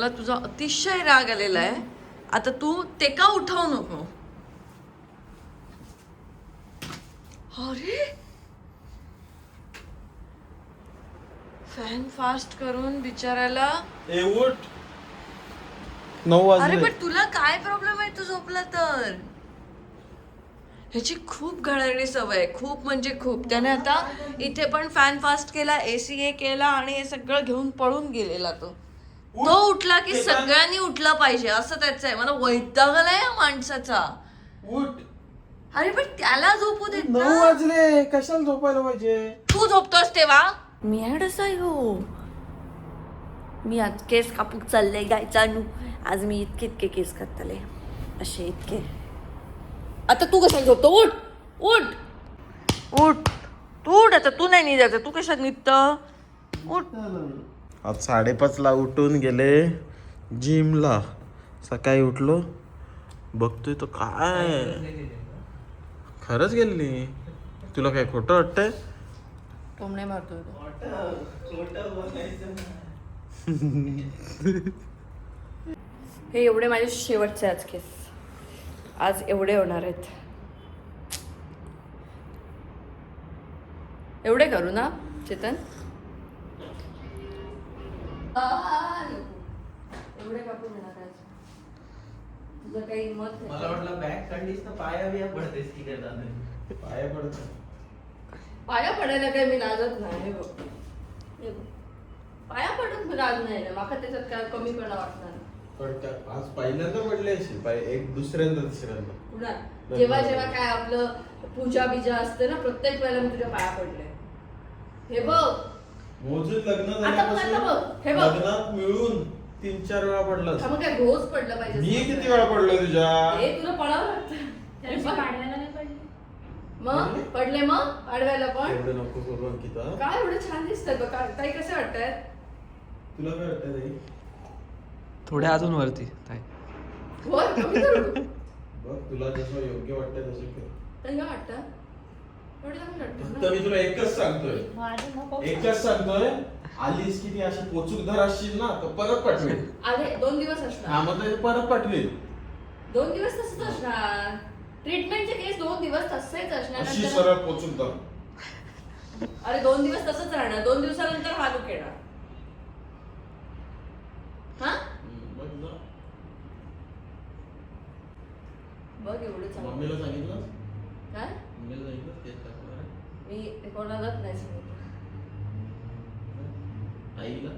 मला तुझा अतिशय राग आलेला आहे. आता तू ते का उठवू नको. अरे! फॅन फास्ट करून बिचारायला ए उठ. नऊ अरे वाजले पण तुला काय प्रॉब्लेम आहे? तू झोपला तर. ह्याची खूप घाणेरडी सवय आहे. खूप म्हणजे खूप. त्याने आता इथे पण फॅन फास्ट केला एसी हे केला आणि हे सगळं घेऊन पळून गेलेला तो. तो उठला की सगळ्यांनी उठलं पाहिजे असं त्याचं आहे. मला वैताग आलाय या माणसाचा. उठ. अरे पण त्याला झोपू देत नऊ ना. वाजले. कशाला झोपायला पाहिजे? तू झोपतोस तेव्हा? मी ऍडच आहे हो. मी आज केस कापूक चाललंय गायचा नू आज मी इतके इतके केस कापताले असे इतके. आता तू कशाला झोपतो? उठ. उठ. उठ. तू उठ आता. तू नाही निघायचं. तू कशात निघत? उठ. आज साडेपाचला उठून गेले. जिमला. सकाळी उठलो. बघतोय तो काय? खरंच गेली तुला काय खोटं वाटतंय? कोंबडे मारतोय हे एवढे माझे शेवटचे आज केस आज एवढे होणार आहेत. एवढे करू ना चेतन? एवढे कापून घेणार तुझं काही मत मला वाटलं बॅग काढलीस तर पाया बिया पडतेस की करतात पाया पडत पाया पडायला काय मी लाजत नाही हे बघ. हे बघ. पाया पडत मी लाज नाही ना माका त्याच्यात काय कमीपणा वाटणार. पडत आज पहिल्यांदा पडले असेल एक दुसऱ्यांदा तिसऱ्यांदा. जेव्हा जेव्हा काय आपलं पूजा बिजा असते ना प्रत्येक वेळेला मी तुझ्या पाया पडले. हे बघ. मोजून लग्न आता बघ. हे बघ. लग्नात मिळून तीन चार वेळा पडला हा मग काय रोज पडलं पाहिजे मी किती वेळा पडलो तुझ्या? हे तुला पडावं लागतं. त्या दिवशी पाडव्याला नाही पडली. मग? पडले मग? पाडव्याला पण? एवढं नको करू अंकिता. काय एवढं छान दिसतंय बघ काय ताई कसे वाटतायत? तुला काय वाटतं ताई? थोड्या अजून वरती ताई. वर? कमी करू? बघ तुला जसं योग्य वाटतं तसं कर. ताई काय वाटतं? फक्त? मी तुला एकच सांगतोय. एकच सांगतोय आलीस की ती अशी पोचूकदार असशील ना तर परत पाठवेल. आले दोन दिवस हा असणार मग ते परत पाठवेल. दोन दिवस तसंच असणार. ट्रीटमेंटचे केस दोन दिवस तसेच असणार. अशी नंतर- सरळ पोचूकदार अरे दोन दिवस तसंच राहणार. दोन दिवसानंतर हा लुक येणार. हा? हम्म, बघ ना. बघ एवढं चांगलं. मम्मीला सांगितलं टाकणार मी कोणालाच नाही सांगितलं आईला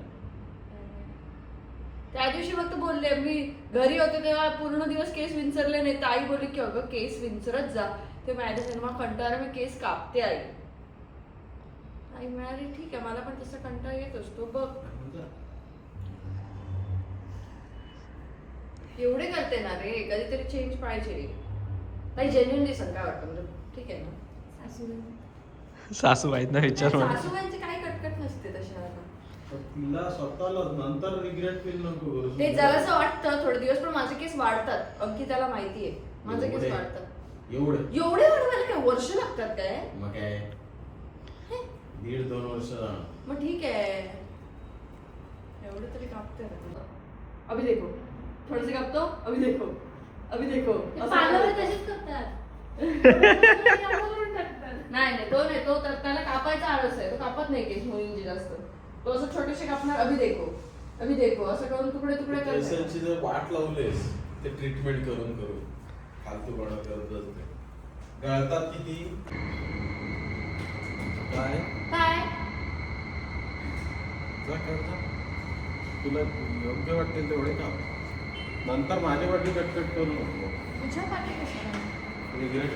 त्या दिवशी फक्त बोलले मी घरी होते तेव्हा पूर्ण दिवस केस विंचरले नाही. तर आई बोलली की अगं केस विंचरत जा. ते मॅडम सिनेमा कंटाळा मी केस कापते आई. आई म्हणाली ठीक आहे मला पण तसा कंटाळा येत असतो बघ. एवढे करते ना रे कधीतरी चेंज पाहिजे. ताई जेन्युनली सांग काय वाटतं? म्हणजे ठीक आहे ना? सासू आहेत ना विचार मला. सासूबाईंची काही कटकट नसते तशा तिला स्वतःला नंतर रिग्रेट फील नको करू ते जरासं वाटतं थोडे दिवस पण माझे केस वाढतात. अंकिताला माहिती आहे माझे केस एवढे? वाढतात. एवढे? एवढे वाढवायला काय? वर्ष लागतात काय? मग काय? दीड दोन वर्ष जाणार मग ठीक आहे. एवढे तरी कापते ना तुला. अभि देखो थोडेसे कापतो. अभि देखो अभि देखो असं पार्लर. तसेच करतात. नाही नाही तो नाही तो तर त्याला कापायचा आळस आहे. तो कापत नाही केस मुलींची जास्त. तो असं छोटेसे कापणार अभि देखो अभि देखो असं करून तुकडे तुकडे केसांची करतो जर वाट लावलेस ते ट्रीटमेंट करून करून. फालतूपणा करत असते गळतात किती? काय? काय? जा करता तुला योग्य वाटेल तेवढे काम नंतर माझ्या वाटी कटकट करू नको तुझ्या पाठी कशाला? रिग्रेट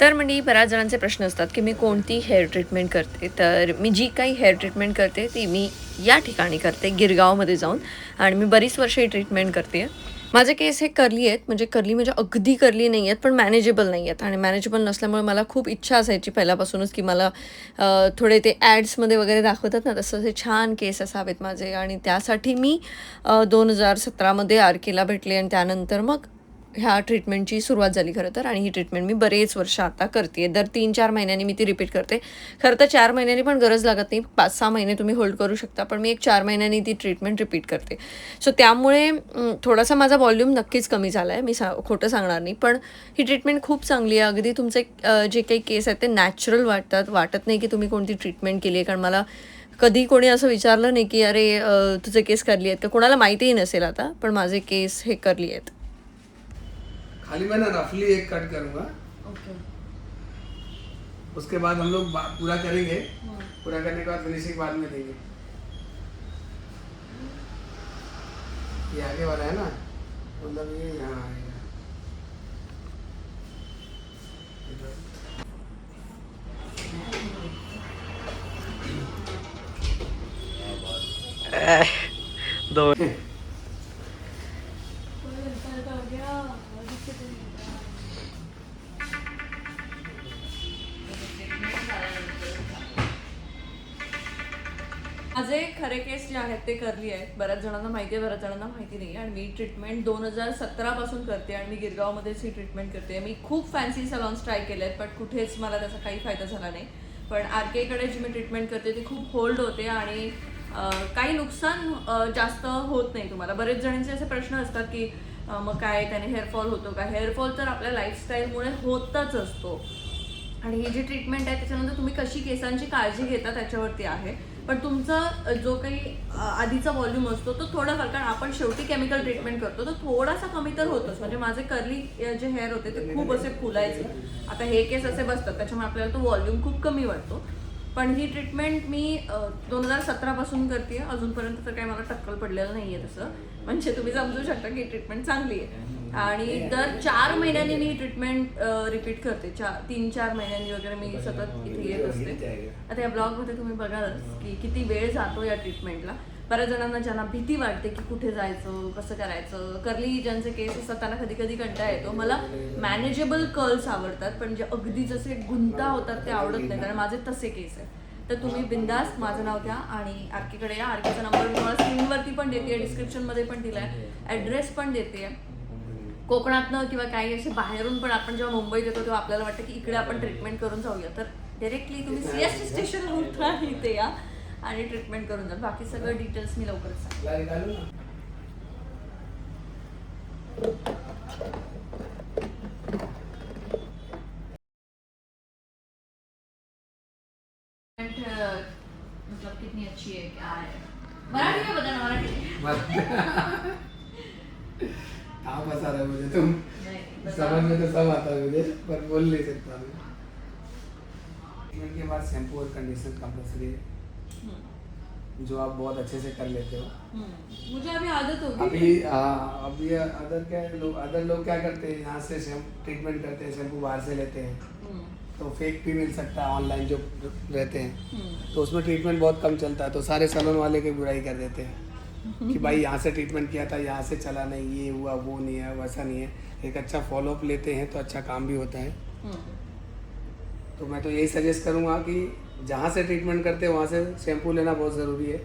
तर म्हणजे बऱ्याच जणांचे प्रश्न असतात की मी कोणती हेअर ट्रीटमेंट करते? तर मी जी काही हेअर ट्रीटमेंट करते ती मी या ठिकाणी करते गिरगावमध्ये जाऊन. आणि मी बरीच वर्ष ही ट्रीटमेंट करते. माझे केस हे करली आहेत म्हणजे करली म्हणजे अगदी करली नाही आहेत पण मॅनेजेबल नाही आहेत. आणि मॅनेजेबल नसल्यामुळे मला खूप इच्छा असायची पहिल्यापासूनच की मला थोडे ते ॲड्समध्ये वगैरे दाखवतात ना तसं असे छान केस असावेत माझे. आणि त्यासाठी मी दोन हजार सतरामध्ये आर केला भेटले आणि त्यानंतर मग ह्या ट्रीटमेंटची सुरुवात झाली खरं तर आणि ही ट्रीटमेंट मी बरेच वर्ष आता करते दर तीन चार महिन्यांनी मी ती रिपीट करते. खरं तर चार महिन्यांनी पण गरज लागत नाही. पाच सहा महिने तुम्ही होल्ड करू शकता पण मी एक चार महिन्यांनी ती ट्रीटमेंट रिपीट करते. सो त्यामुळे थोडासा माझा वॉल्यूम नक्कीच कमी झाला आहे मी सा खोटं सांगणार नाही. पण ही ट्रीटमेंट खूप चांगली आहे. अगदी तुमचे जे काही केस आहेत ते नॅचरल वाटतात. वाटत नाही की तुम्ही कोणती ट्रीटमेंट केली आहे. कारण मला कधी कोणी असं विचारलं नाही की अरे तुझे केस करली आहेत. का कोणाला माहितीही नसेल आता पण माझे केस हे करली आहेत. खाली मैं ना रफली एक कट करूँगा। उसके बाद हम लोग पूरा करेंगे। पूरा करने के बाद फिनिशिंग बाद में देंगे। ये आगे वाला है ना? मतलब ये यहाँ आएगा दोन ते करली आहे बऱ्याच जणांना माहिती आहे बऱ्याच जणांना माहिती नाही आणि मी ट्रीटमेंट दोन हजार सतरापासून करते आणि मी गिरगावमध्येच ही ट्रीटमेंट करते. मी खूप फॅन्सी सलॉन्स ट्राय केले आहेत बट कुठेच मला त्याचा काही फायदा झाला नाही. पण आर केकडे जी मी ट्रीटमेंट करते ती खूप होल्ड होते आणि काही नुकसान जास्त होत नाही तुम्हाला. बरेच जणांचे असे प्रश्न असतात की मग काय त्याने हेअरफॉल होतो का? हेअरफॉल तर आपल्या लाईफस्टाईलमुळे होतच असतो. आणि ही जी ट्रीटमेंट आहे त्याच्यानंतर तुम्ही कशी केसांची काळजी घेता त्याच्यावरती आहे. पण तुमचा जो काही आधीचा व्हॉल्यूम असतो तो थोडाफार कारण आपण शेवटी केमिकल ट्रीटमेंट करतो तर थोडासा कमी तर होतोच. म्हणजे माझे कर्ली जे हेअर होते ते खूप असे फुलायचे. आता हे केस असे बसतात त्याच्यामुळे आपल्याला तो व्हॉल्यूम खूप कमी वाटतो. पण ही ट्रीटमेंट मी दोन हजार सतरापासून करते अजूनपर्यंत तर काही मला टक्कल पडलेलं नाही आहे तसं. म्हणजे तुम्ही समजू शकता की ट्रीटमेंट चांगली आहे. आणि दर चार महिन्यांनी मी ट्रीटमेंट रिपीट करते. चार तीन चार महिन्यांनी वगैरे मी सतत इथे येत असते. आता या ब्लॉगमध्ये तुम्ही बघालच की किती वेळ जातो या ट्रीटमेंटला बऱ्याच जणांना ज्यांना भीती वाटते की कुठे जायचं कसं करायचं. कर्ली ज्यांचे केस असतात त्यांना कधी कधी कंटाळा येतो. मला मॅनेजेबल कर्ल्स आवडतात पण जे अगदी जसे गुंता होतात ते आवडत नाही कारण माझे तसे केस आहे तर तुम्ही बिंदास माझं नाव द्या आणि आरकेकडे या. आरकेचा नंबर मी तुम्हाला स्क्रीनवरती पण देते डिस्क्रिप्शनमध्ये पण दिलाय. ॲड्रेस पण देते. कोकणातनं किंवा काही असे बाहेरून पण आपण जेव्हा मुंबईत येतो तेव्हा आपल्याला वाटतं की इकडे आपण ट्रीटमेंट करून जाऊया. तर डिरेक्टली तुम्ही सी एस टी स्टेशनला उतरा इथे या. आणि ट्रीटमेंट करून जा बाकी सगळं डिटेल्स मी लवकरच सांगेन मतलब कितनी अच्छी है क्या है? मराठी में बताना मराठी आप बता रहे हो मुझे तुम। समझ में तो सब आता है मुझे पर बोल नहीं सकता मैं। के बाद शैम्पू और कंडीशनर कंपलसरी है। जो आप बहुत अच्छे से कर लेते हो। मुझे अभी आदत होगी अभी हाँ। अभी अदर क्या लोग अदर लोग क्या करते हैं यहाँ से ट्रीटमेंट करते हैं शैम्पू बाहर से लेते हैं। हम्म, तो फेक भी मिल सकता है ऑनलाइन जो रहते हैं। हम्म, तो उसमें ट्रीटमेंट बहुत कम चलता है तो सारे सैलून वाले की बुराई कर देते हैं कि भाई यहाँ से ट्रीटमेंट किया था यहाँ से चला नहीं ये हुआ वो नहीं है वैसा नहीं है। एक अच्छा फॉलोअप लेते हैं तो अच्छा काम भी होता है। हम्म. तो मैं तो यही सजेस्ट करूँगा कि जहाँ से ट्रीटमेंट करते हैं, वहाँ से शैम्पू लेना बहुत ज़रूरी है।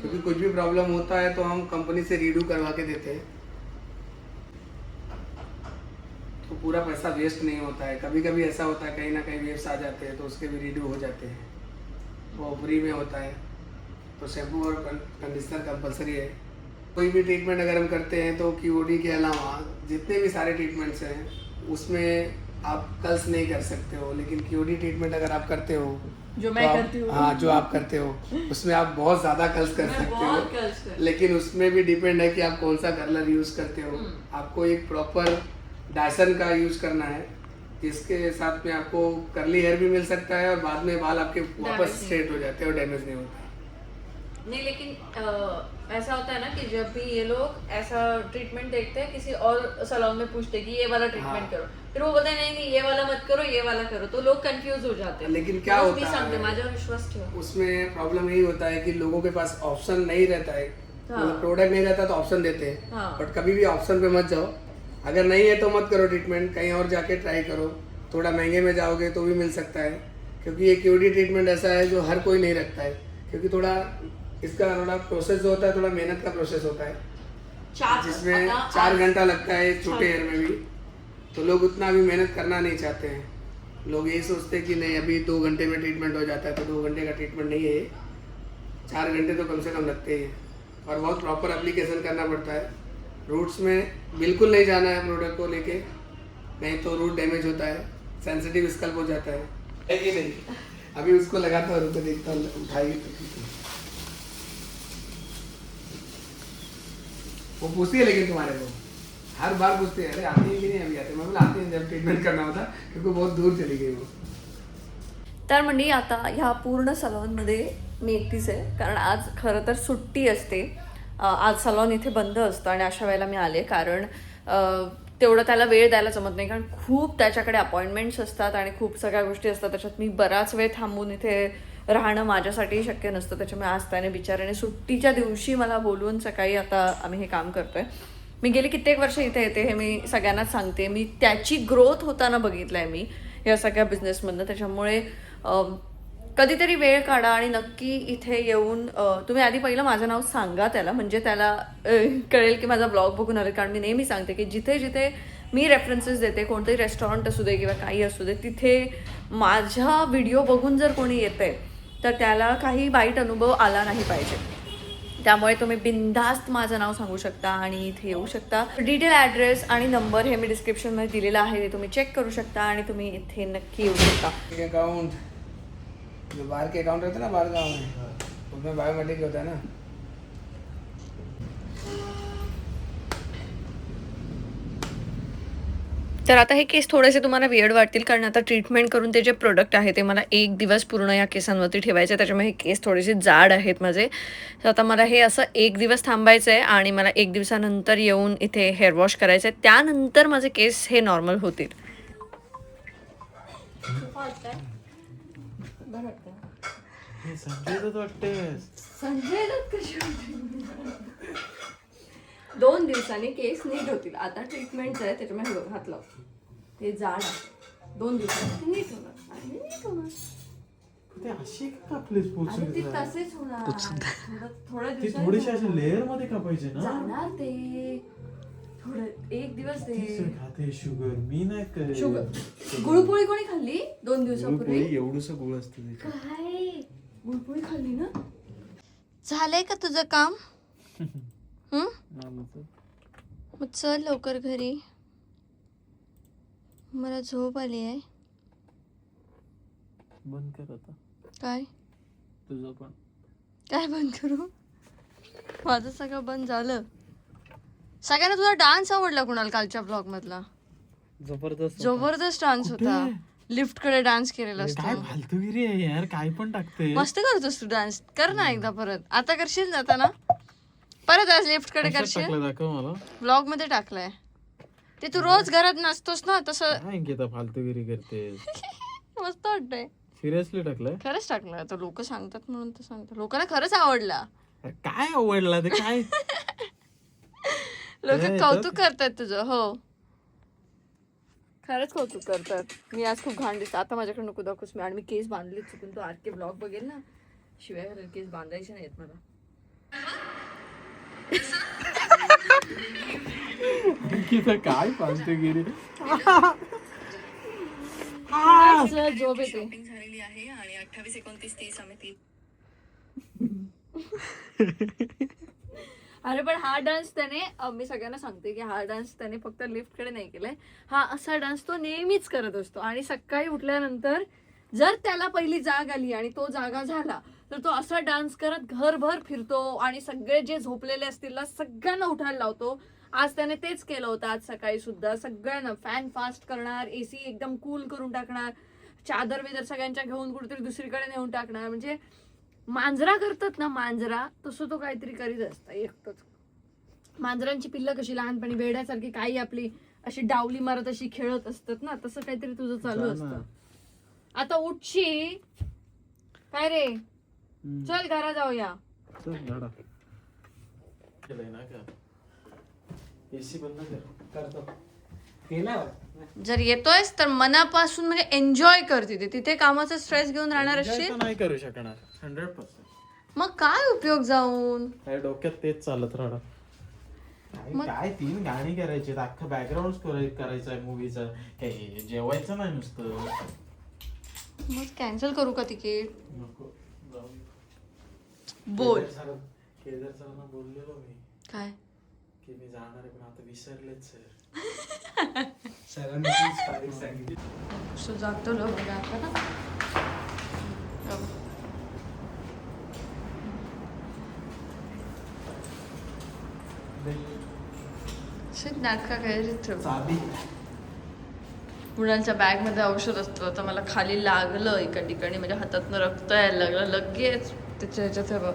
क्योंकि कुछ भी प्रॉब्लम होता है तो हम कंपनी से रीडू करवा के देते हैं। तो पूरा पैसा वेस्ट नहीं होता है। कभी कभी ऐसा होता है, कहीं ना कहीं वेव्स आ जाते हैं तो उसके भी रीडू हो जाते हैं। वो फ्री में होता है। तो शैम्पू और कंडीशनर कंपलसरी है। कोई भी ट्रीटमेंट अगर हम करते हैं तो क्यूडी के अलावा जितने भी सारे ट्रीटमेंट्स हैं, उसमें आप कल्स नहीं कर सकते हो लेकिन क्यूडी ट्रीटमेंट अगर आप करते हो जो तो मैं आप- करती हूँ। हाँ जो आप करते हो उसमें आप बहुत ज़्यादा कल्स कर सकते हो लेकिन उसमें भी डिपेंड है कि आप कौन सा कर्लर यूज़ करते हो हम्म। आपको एक प्रॉपर डायसन का यूज़ करना है जिसके साथ में आपको करली हेयर भी मिल सकता है और बाद में बाल आपके वापस। स्ट्रेट हो जाते हैं और डैमेज नहीं होता नहीं लेकिन अ, ऐसा होता है ना कि जब भी ये लोग ऐसा ट्रीटमेंट देखते हैं किसी और सलोन में पूछते हैं कि ये वाला ट्रीटमेंट हाँ। करो। फिर वो बोलते नहीं नहीं ये वाला मत करो ये वाला करो। तो लोग कंफ्यूज हो जाते हैं। लेकिन क्या म्हणून होता है? उसमें प्रॉब्लम यही होता है कि लोगों के पास ऑप्शन नहीं रहता है। हाँ। मतलब प्रोडक्ट नहीं रहता तो ऑप्शन देते हैं। हाँ। बट कभी भी ऑप्शन पे मत जाओ। अगर नहीं है तो मत करो ट्रीटमेंट कहीं और जाके ट्राई करो। थोड़ा महँगे में जाओगे तो भी मिल सकता है। क्योंकि ये क्यूडी ट्रीटमेंट ऐसा है जो हर कोई नहीं रखता है। क्योंकि थोड़ा इसका थोड़ा प्रोसेस जो होता है थोड़ा मेहनत का प्रोसेस होता है। चार जिसमें चार घंटा लगता है छोटे हेयर में भी। तो लोग उतना भी मेहनत करना नहीं चाहते हैं। लोग यही सोचते हैं कि नहीं अभी दो घंटे में ट्रीटमेंट हो जाता है तो दो घंटे का ट्रीटमेंट नहीं है चार घंटे तो कम से कम लगते ही हैं। और बहुत प्रॉपर एप्लीकेशन करना पड़ता है। रूट्स में बिल्कुल नहीं जाना है प्रोडक्ट को लेके। नहीं तो रूट डैमेज होता है सेंसिटिव स्कल्प हो जाता है। नहीं? अभी उसको लगाता हूँ देखता हूँ उठाएगी तो वो पूछती है लेकिन तुम्हारे को। हर बार पूछते हैं अरे आते हैं कि नहीं अभी आते मैं बोला आते हैं जब ट्रीटमेंट करना होता क्योंकि बहुत दूर चली गई वो। तर म्हणजे आता ह्या पूर्ण सलॉनमध्ये मी एकटीच आहे कारण आज खरं तर सुट्टी असते. आज सलॉन इथे बंद असतं आणि अशा वेळेला मी आले कारण तेवढं त्याला वेळ द्यायला जमत नाही कारण खूप त्याच्याकडे अपॉइंटमेंट्स असतात आणि खूप सगळ्या गोष्टी असतात. त्याच्यात मी बराच वेळ थांबून इथे राहणं माझ्यासाठी शक्य नसतं. त्याच्यामुळे आज त्याने बिचाराने सुट्टीच्या दिवशी मला बोलवून सकाळी आता आम्ही हे काम करतोय. मी गेली कित्येक वर्ष इथे येते हे मी सगळ्यांनाच सांगते. मी त्याची ग्रोथ होताना बघितलं आहे मी या सगळ्या बिझनेसमधनं त्याच्यामुळे कधीतरी वेळ काढा आणि नक्की इथे येऊन तुम्ही आधी पहिलं माझं नाव सांगा त्याला. म्हणजे त्याला कळेल की माझा ब्लॉग बघून आले कारण मी नेहमी सांगते की जिथे जिथे मी रेफरन्सेस देते कोणतंही रेस्टॉरंट असू दे किंवा काही असू दे तिथे माझा व्हिडिओ बघून जर कोणी येते तर त्याला काही वाईट अनुभव आला नाही पाहिजे. त्यामुळे तुम्ही बिनधास्त माझं नाव सांगू शकता आणि इथे येऊ शकता. डिटेल ॲड्रेस आणि नंबर हे मी डिस्क्रिप्शनमध्ये दिलेला आहे ते तुम्ही चेक करू शकता आणि तुम्ही इथे नक्की येऊ शकता. अकाउंट जो बाहर के अकाउंट रहते ना बाहर गाँव में उसमें बायोमेट्रिक होता है ना. तर आता हे केस थोडेसे तुम्हाला वियर्ड वाटतील कारण आता ट्रीटमेंट करून ते जे प्रोडक्ट आहे ते मला एक दिवस पूर्ण या केसांवरती ठेवायचे त्याच्यामुळे हे केस थोडेसे जाड आहेत माझे. तर आता मला हे असं एक दिवस थांबायचं आहे आणि मला एक दिवसानंतर येऊन इथे हेअर वॉश करायचं आहे त्यानंतर माझे केस हे नॉर्मल होतील. संजय दत्त वाटते संजय दत्त कशी होती? दोन दिवसांनी केस नीट होतील. आता ट्रीटमेंट आहे त्याच्यामुळे हे हात लाव. ते जाड आहे. दोन दिवसांनी नीट होणार. आणि नीट होणार. ते अशी का कापलीस अरे ते पोचून तसेच होणार. थोडं थोड्या ती दिवसांनी थोडीशी अशी होणार. लेअरमध्ये कापायचे ना? जाणार ते. थोडं एक दिवस ती. ते सर खाते शुगर मी नाही करे शुगर गुळपोळी कोणी खाल्ली? दोन दिवसापूर्वी? एवढस गुळ असते त्याच्यात. काय? गुळपोळी खाल्ली ना? झालंय का तुझं काम? मग चल लवकर घरी. मला झोप आली आहे. बंद कर आता. काय? तुझं पण. काय बंद करू? माझं सगळं बंद झालं. सगळ्यांना तुझा डान्स आवडला कुणाल कालच्या ब्लॉग मधला? जबरदस्त जबरदस्त डान्स होता. लिफ्टकडे डान्स केलेला काय असतो. फालतूगिरी आहे यार काय पण टाकते मस्त करतोस तू डान्स. कर ना एकदा परत. आता करशील जाता ना परत आज लिफ्टकडे करशील? टाकलं दाखव मला. ब्लॉगमध्ये टाकलाय. ते तू रोज घरात नसतोस ना तसं काय अंकिता फालतूगिरी करते मस्त वाटतंय. सिरियसली टाकलंय? खरंच टाकलं आता लोक सांगतात म्हणून तर सांगतात. लोकांना खरंच आवडला. अरे काय आवडला? ते काय? लोक हे, कौतुक करतात तुझं हो. खरंच कौतुक करतात. मी आज खूप घाण दिसत. आता माझ्याकडे नको दाखवूस मी. आणि मी केस बांधली चुकून. तो आर के ब्लॉग बघेल ना. शिवाय केस बांधायचे नाहीत मला. अंकिता काय झोप येते. झालेली आहे आणि अठ्ठावीस एकोणतीस तीस आम्ही ती अरे पण हा डान्स त्याने अं, मी सगळ्यांना सांगते की हा डान्स त्याने फक्त लिफ्टकडे नाही केलाय. हा असा डान्स तो नेहमीच करत असतो. आणि सकाळी उठल्यानंतर जर त्याला पहिली जाग आली आणि तो जागा झाला तर तो असा डान्स करत घरभर फिरतो आणि सगळे जे झोपलेले असतील ना सगळ्यांना उठायला लावतो. आज त्याने तेच केलं होतं आज सकाळी सुद्धा. सगळ्यांना फॅन फास्ट करणार एसी एकदम कूल करून टाकणार. चादर बिदर सगळ्यांच्या घेऊन कुठेतरी दुसरीकडे नेऊन टाकणार. म्हणजे मांजरा करतात ना मांजरा तसं तो काहीतरी करीत असतं एकटंच. मांजरांची पिल्लं कशी लहानपणी बेड्यासारखी काही आपली अशी डावली मारत अशी खेळत असतात ना तसं काहीतरी तुझं चालू. असतं. आता उठशी. काय रे? चल घरा जाऊया. चल झाडा केलंय ना का? एसी बंद कर. करतो. केला जर येतोयस तर मनापासून म्हणजे एन्जॉय कर तिथे. तिथे कामाचा स्ट्रेस घेऊन राहणार असशील तर नाही करू शकणार. हंड्रेड पर्सेंट मग काय उपयोग जाऊन? काय डोक्यात तेच चालत राहणार. काय मग- काय तीन गाणी करायची अख्खं बॅकग्राऊंड करायचं आहे मूवीचं काही जेवायचं नाही नुसतं. मग कॅन्सल करू का तिकीट? नको. बोल. केदार सर सरांना बोललेलो मी. काय? की मी जाणार आहे पण आता विसरलेच सर. सरांनी तीच तारीख सांगितली. सो जातो लो बघा आता ना. शिट नाटका काय रे ठेव. चाबी. मुलांच्या बॅगमध्ये औषध असतं तर मला खाली लागलं एका ठिकाणी म्हणजे हातातनं रक्त यायला लागलं लगेच. त्याच्या ह्याच्यात हे बघ.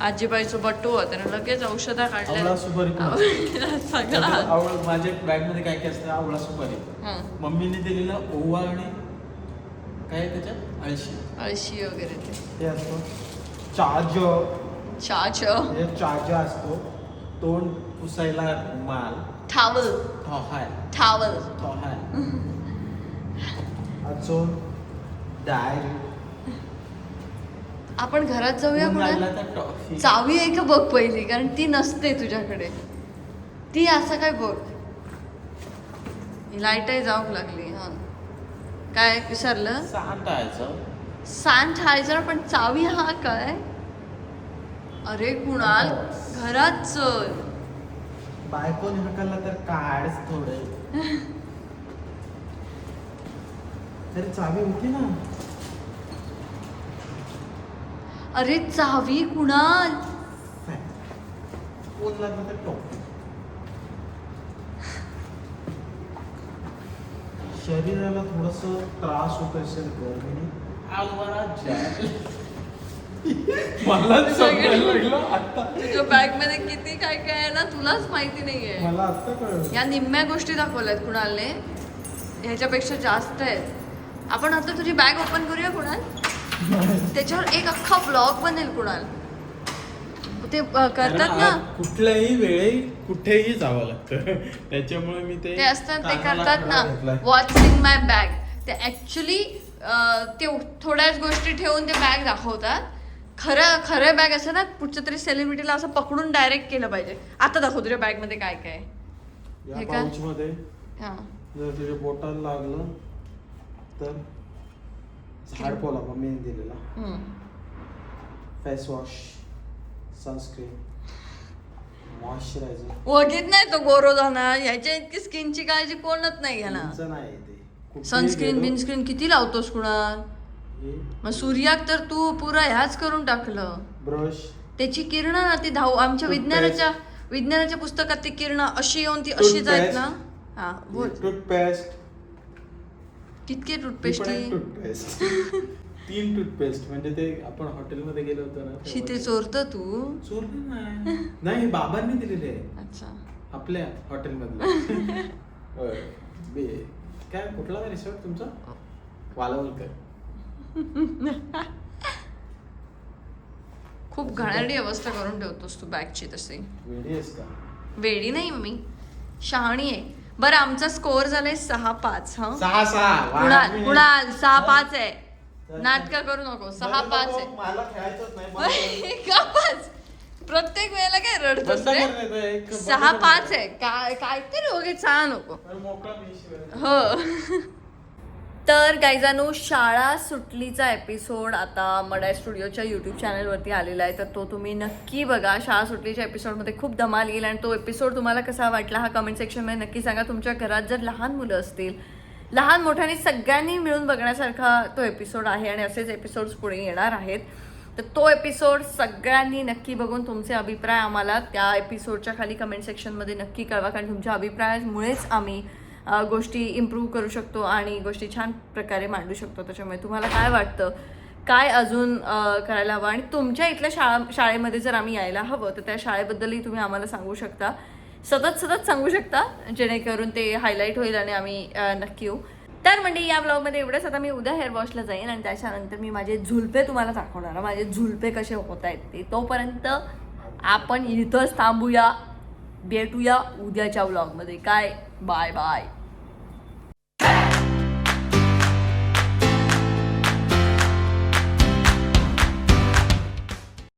आजीबाईचं बटू होतं त्याने लगेच औषधं आवळा काढल्या सुपारी पण. सगळा. आवळा माझ्या बॅगमध्ये काय काय असतं आवळा सुपारी. हां. मम्मीने दिलेला ओवा आणि काय त्याच्यात? अळशी अळशी वगैरे ते. ते असतो. चाज. चाच हे चाज असतो. तोंड पुसायला माल. थावल ठोहाय थावल ठोहाय अजून डायरी. आपण घरात जाऊया कुणाल चावी आहे का बघ पहिली कारण ती नसते तुझ्याकडे. ती असं काय बघ. लाईटही जाऊ लागली हा. काय विसरलं? सॅनिटायझर पण चावी हा काय? अरे कुणाल घरात चल. बायकोने हकलला तर काढच थोडे. तरी चावी होती ना. अरे चावी कुणाल? लागलं तर शरीराला थोडस त्रास होत असेल गरमीने मला समजायला लागलं आता. तुझ्या बॅगमध्ये किती काय काय आहे ना तुलाच माहिती नाहीये. मला आता कळलं. या निम्म्या गोष्टी दाखवल्यात कुणालने. ह्याच्यापेक्षा जास्त आहेत. आपण आता तुझी बॅग ओपन करूया कुणाल? त्याच्यावर एक अख्खा ब्लॉग बनेल कुणाल? ते अ, करतात ना? कुठल्याही वेळी कुठेही जावं लागतं. त्याच्यामुळे मी ते ते असतात ते कानाला करतात ना. घेतलाय. वॉट्स इन माय बॅग ते ऍक्च्युली ते थोड्याच गोष्टी ठेवून ते बॅग दाखवतात. खरं खरं बॅग असं ना कुठच्या तरी सेलिब्रिटीला असं पकडून डायरेक्ट केलं पाहिजे. आता दाखव तुझ्या बॅगमध्ये काय काय. आहे. या हे का? पाऊच मध्ये हा. जर तुझ्या बोटाला लागलं तर झाडपोला मम्मीने दिलेला. फेस वॉश सनस्क्रीन मॉइश्चरायझर वगीत नाही तो गोरोदाना ह्याच्या इतकी स्किनची काळजी कोणच नाही घेणार. नाही ते. कुठेही सनस्क्रीन गेलो, बिनस्क्रीन किती लावतोस कुणाल? हे? मग सूर्याक तर तू पुरा ह्याच करून टाकलं. ब्रश त्याची किरणं ना ती धाव आमच्या Toothpaste. विज्ञानाच्या विज्ञानाच्या पुस्तकात ती किरणं अशी येऊन ती अशीच आहेत ना. हा बोल. टूथपेस्ट कितके टूथपेस्ट टूथपेस्ट तीन टूथपेस्ट म्हणजे ते आपण हॉटेलमध्ये गेलो होतो ना शिते ते- चोरत तू? चोरलं नाही. नाही बाबांनी दिलेले आहे. अच्छा. आपल्या हॉटेलमधलं होय. बे काय कुठला रिसॉर्ट तुमचा? वालावलकर. खूप घाणेरडी अवस्था करून ठेवतोस तू बॅगची तशी. वेडी आहेस का? वेडी नाही मी शहाणी आहे. बरं आमचा स्कोअर झालाय सहा पाच हा? सहा सहा. कुणाल कुणाल सहा पाच आहे. नाटक करू नको. सहा पाच आहे. का पाच प्रत्येक वेळेला काय रडतोस बंद रे? कर रे, ते एक- सहा. पाच आहे. काय काहीतरी वगैरे सहा नको. हो. तर गायजानो शाळा सुटलीचा एपिसोड आता मडाय स्टुडिओच्या यूट्यूब चॅनलवरती आलेला आहे. तर तो तुम्ही नक्की बघा. शाळा सुटलीच्या एपिसोडमध्ये खूप धमाल येईल आणि तो एपिसोड तुम्हाला कसा वाटला हा कमेंट सेक्शनमध्ये नक्की सांगा. तुमच्या घरात जर लहान मुलं असतील लहान मोठ्याने सगळ्यांनी मिळून बघण्यासारखा तो एपिसोड आहे आणि असेच एपिसोड्स पुढे येणार आहेत. तर तो एपिसोड सगळ्यांनी नक्की बघून तुमचे अभिप्राय आम्हाला त्या एपिसोडच्या खाली कमेंट सेक्शनमध्ये नक्की कळवा. कारण तुमच्या अभिप्रायामुळेच आम्ही गोष्टी इम्प्रूव्ह करू शकतो आणि गोष्टी छान प्रकारे मांडू शकतो. त्याच्यामुळे तुम्हाला काय वाटतं? काय अजून करायला हवं? आणि तुमच्या इथल्या शाळा शाळेमध्ये जर आम्ही यायला हवं तर त्या शाळेबद्दलही तुम्ही आम्हाला सांगू शकता. सतत सतत सांगू शकता जेणेकरून ते हायलाईट होईल आणि आम्ही नक्की येऊ. तर म्हणजे या ब्लॉगमध्ये एवढंच. आता मी उद्या हेअर वॉशला जाईन आणि त्याच्यानंतर मी माझे झुलपे तुम्हाला दाखवणार. माझे झुलपे कसे होत आहेत ते तोपर्यंत आपण इथंच थांबूया. भेटूया उद्याच्या ब्लॉगमध्ये काय? Bye bye